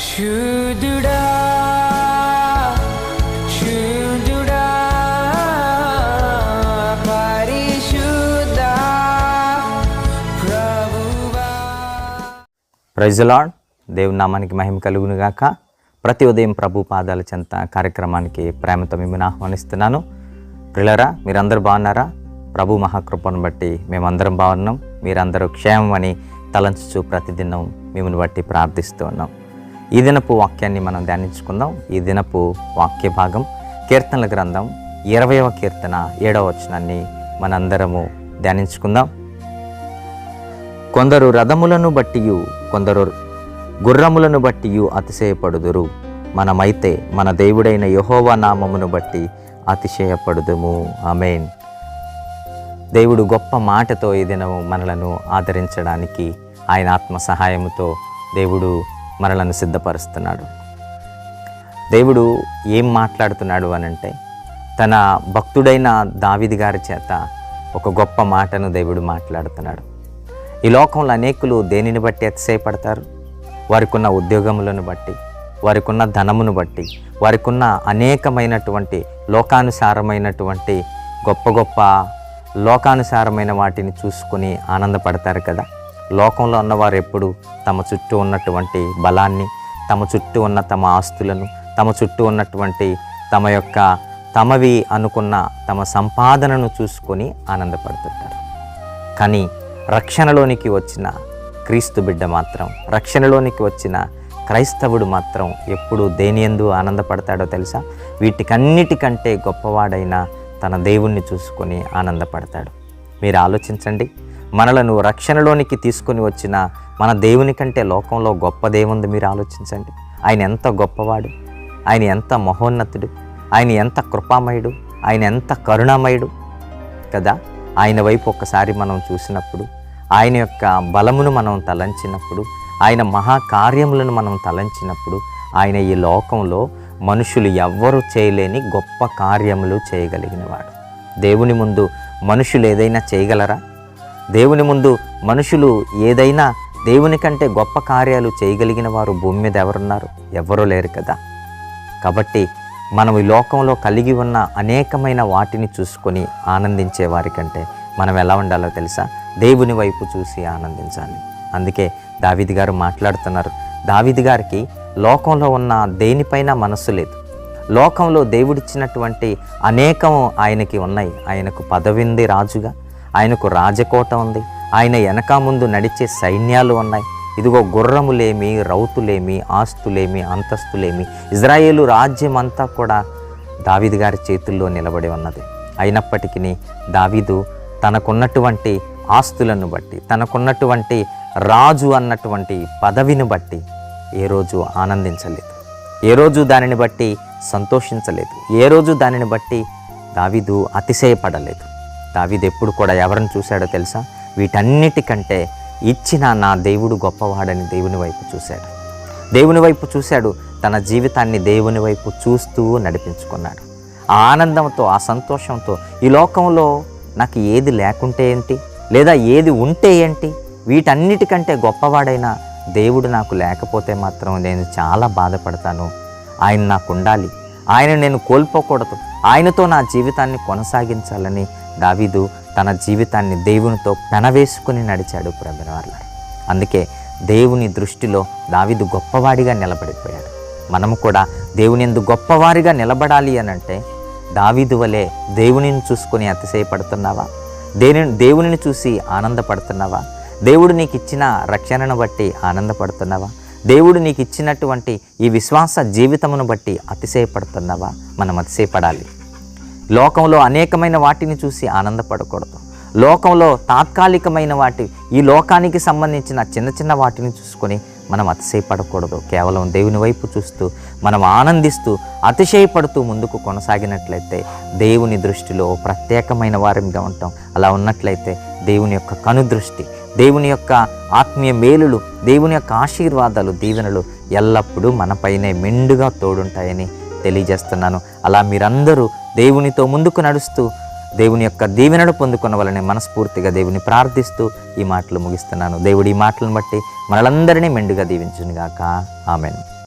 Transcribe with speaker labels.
Speaker 1: శుద్ధుడా శుద్ధుడా పరిశుద్ధ ప్రభువా.
Speaker 2: ప్రైజలాడ్ దేవుని నామానికి మహిమ కలుగును గాక. ప్రతి ఉదయం ప్రభు పాదాల చెంత కార్యక్రమానికి ప్రేమతో మిమ్మల్ని ఆహ్వానిస్తున్నాను. ప్రిలరా మీరందరూ బాగున్నారా? ప్రభు మహాకృపను బట్టి మేమందరం బాగున్నాం. మీరందరూ క్షేమం అని తలంచుచు ప్రతిదినం మిమ్మల్ని బట్టి ప్రార్థిస్తూ ఉన్నాం. ఈ దినపు వాక్యాన్ని మనం ధ్యానించుకుందాం. ఈ దినపు వాక్య భాగం కీర్తనల గ్రంథం ఇరవయవ కీర్తన ఏడవ వచనాన్ని మనందరము ధ్యానించుకుందాం. కొందరు రథములను బట్టియు కొందరు గుర్రములను బట్టియు అతిశయపడుదురు. మనమైతే మన దేవుడైన యహోవా నామమును బట్టి అతిశయపడుదుము. అమేన్ దేవుడు గొప్ప మాటతో ఈ దినము మనలను ఆదరించడానికి ఆయన ఆత్మ సహాయముతో దేవుడు మనలను సిద్ధపరుస్తున్నాడు. దేవుడు ఏం మాట్లాడుతున్నాడు అనంటే తన భక్తుడైన దావిది గారి చేత ఒక గొప్ప మాటను దేవుడు మాట్లాడుతున్నాడు. ఈ లోకంలో అనేకులు దేనిని బట్టి అతిశయపడతారు? వారికి ఉన్న ఉద్యోగములను బట్టి వారికి ఉన్న ధనమును బట్టి వారికి ఉన్న అనేకమైనటువంటి లోకానుసారమైనటువంటి గొప్ప గొప్ప లోకానుసారమైన వాటిని చూసుకొని ఆనందపడతారు కదా? లోకంలో ఉన్నవారు ఎప్పుడు తమ చుట్టూ ఉన్నటువంటి బలాన్ని తమ చుట్టూ ఉన్న తమ ఆస్తులను తమ చుట్టూ ఉన్నటువంటి తమ యొక్క తమవి అనుకున్న తమ సంపాదనను చూసుకొని ఆనందపడుతుంటారు. కానీ రక్షణలోనికి వచ్చిన క్రీస్తు బిడ్డ మాత్రం రక్షణలోనికి వచ్చిన క్రైస్తవుడు మాత్రం ఎప్పుడు దేనియందు ఆనందపడతాడో తెలుసా? వీటికన్నిటికంటే గొప్పవాడైన తన దేవుణ్ణి చూసుకొని ఆనందపడతాడు. మీరు ఆలోచించండి మనలను రక్షణలోనికి తీసుకొని వచ్చిన మన దేవుని కంటే లోకంలో గొప్ప దేవుంది మీరు ఆలోచించండి. ఆయన ఎంత గొప్పవాడు ఆయన ఎంత మహోన్నతుడు ఆయన ఎంత కృపామయుడు ఆయన ఎంత కరుణామయుడు కదా? ఆయన వైపు ఒక్కసారి మనం చూసినప్పుడు ఆయన యొక్క బలమును మనం తలంచినప్పుడు ఆయన మహాకార్యములను మనం తలంచినప్పుడు ఆయన ఈ లోకంలో మనుషులు ఎవ్వరూ చేయలేని గొప్ప కార్యములు చేయగలిగినవాడు. దేవుని ముందు మనుషులు ఏదైనా చేయగలరా? దేవుని ముందు మనుషులు ఏదైనా దేవుని కంటే గొప్ప కార్యాలు చేయగలిగిన వారు భూమి మీద ఎవరున్నారు? ఎవరూ లేరు కదా. కాబట్టి మనం ఈ లోకంలో కలిగి ఉన్న అనేకమైన వాటిని చూసుకొని ఆనందించే వారి కంటే మనం ఎలా ఉండాలో తెలుసా? దేవుని వైపు చూసి ఆనందించాలి. అందుకే దావిది గారు మాట్లాడుతున్నారు. దావిది గారికి లోకంలో ఉన్న దేనిపైన మనస్సు లేదు. లోకంలో దేవుడిచ్చినటువంటి అనేకం ఆయనకి ఉన్నాయి. ఆయనకు పదవింది రాజుగా. ఆయనకు రాజకోట ఉంది. ఆయన వెనక ముందు నడిచే సైన్యాలు ఉన్నాయి. ఇదిగో గుర్రములేమి రౌతులేమి ఆస్తులేమి అంతస్తులేమి. ఇజ్రాయేలు రాజ్యం అంతా కూడా దావీదు గారి చేతుల్లో నిలబడి ఉన్నది. అయినప్పటికీ దావీదు తనకున్నటువంటి ఆస్తులను బట్టి తనకున్నటువంటి రాజు అన్నటువంటి పదవిని బట్టి ఏ రోజు ఆనందించలేదు. ఏ రోజు దానిని బట్టి సంతోషించలేదు. ఏ రోజు దానిని బట్టి దావీదు అతిశయపడలేదు. దావిది ఎప్పుడు కూడా ఎవరిని చూశాడో తెలుసా? వీటన్నిటికంటే ఇచ్చిన నా దేవుడు గొప్పవాడని దేవుని వైపు చూశాడు. దేవుని వైపు చూశాడు తన జీవితాన్ని దేవుని వైపు చూస్తూ నడిపించుకున్నాడు. ఆ ఆనందంతో ఆ సంతోషంతో ఈ లోకంలో నాకు ఏది లేకుంటే ఏంటి? లేదా ఏది ఉంటే ఏంటి? వీటన్నిటికంటే గొప్పవాడైన దేవుడు నాకు లేకపోతే మాత్రం నేను చాలా బాధపడతాను. ఆయన నాకు ఉండాలి. ఆయన నేను కోల్పోకూడదు. ఆయనతో నా జీవితాన్ని కొనసాగించాలని దావీదు తన జీవితాన్ని దేవునితో పెనవేసుకుని నడిచాడు ప్రభువార్ల అందుకే దేవుని దృష్టిలో దావీదు గొప్పవాడిగా నిలబడిపోయాడు. మనము కూడా దేవుని ఎందు గొప్పవారిగా నిలబడాలి అని అంటే దావీదు వలె దేవునిని చూసుకొని అతిశయపడుతున్నావా? దేని దేవునిని చూసి ఆనందపడుతున్నావా? దేవుడు నీకు ఇచ్చిన రక్షణను బట్టి ఆనందపడుతున్నావా? దేవుడు నీకు ఇచ్చినటువంటి ఈ విశ్వాస జీవితమును బట్టి అతిశయపడుతున్నావా? మనం అతిశయపడాలి. లోకంలో అనేకమైన వాటిని చూసి ఆనందపడకూడదు. లోకంలో తాత్కాలికమైన వాటి ఈ లోకానికి సంబంధించిన చిన్న చిన్న వాటిని చూసుకొని మనం అతిశయపడకూడదు. కేవలం దేవుని వైపు చూస్తూ మనం ఆనందిస్తూ అతిశయపడుతూ ముందుకు కొనసాగినట్లయితే దేవుని దృష్టిలో ప్రత్యేకమైన వారిగా ఉంటాం. అలా ఉన్నట్లయితే దేవుని యొక్క కనుదృష్టి దేవుని యొక్క ఆత్మీయ మేలులు దేవుని యొక్క ఆశీర్వాదాలు దీవెనలు ఎల్లప్పుడూ మనపైనే మెండుగా తోడుంటాయని తెలియజేస్తున్నాను. అలా మీరందరూ దేవునితో ముందుకు నడుస్తూ దేవుని యొక్క దీవెనను పొందుకున్న వలనే మనస్ఫూర్తిగా దేవుని ప్రార్థిస్తూ ఈ మాటలు ముగిస్తున్నాను. దేవుడి ఈ మాటలను బట్టి మనలందరినీ మెండుగా దీవించునుగాక. ఆమెను.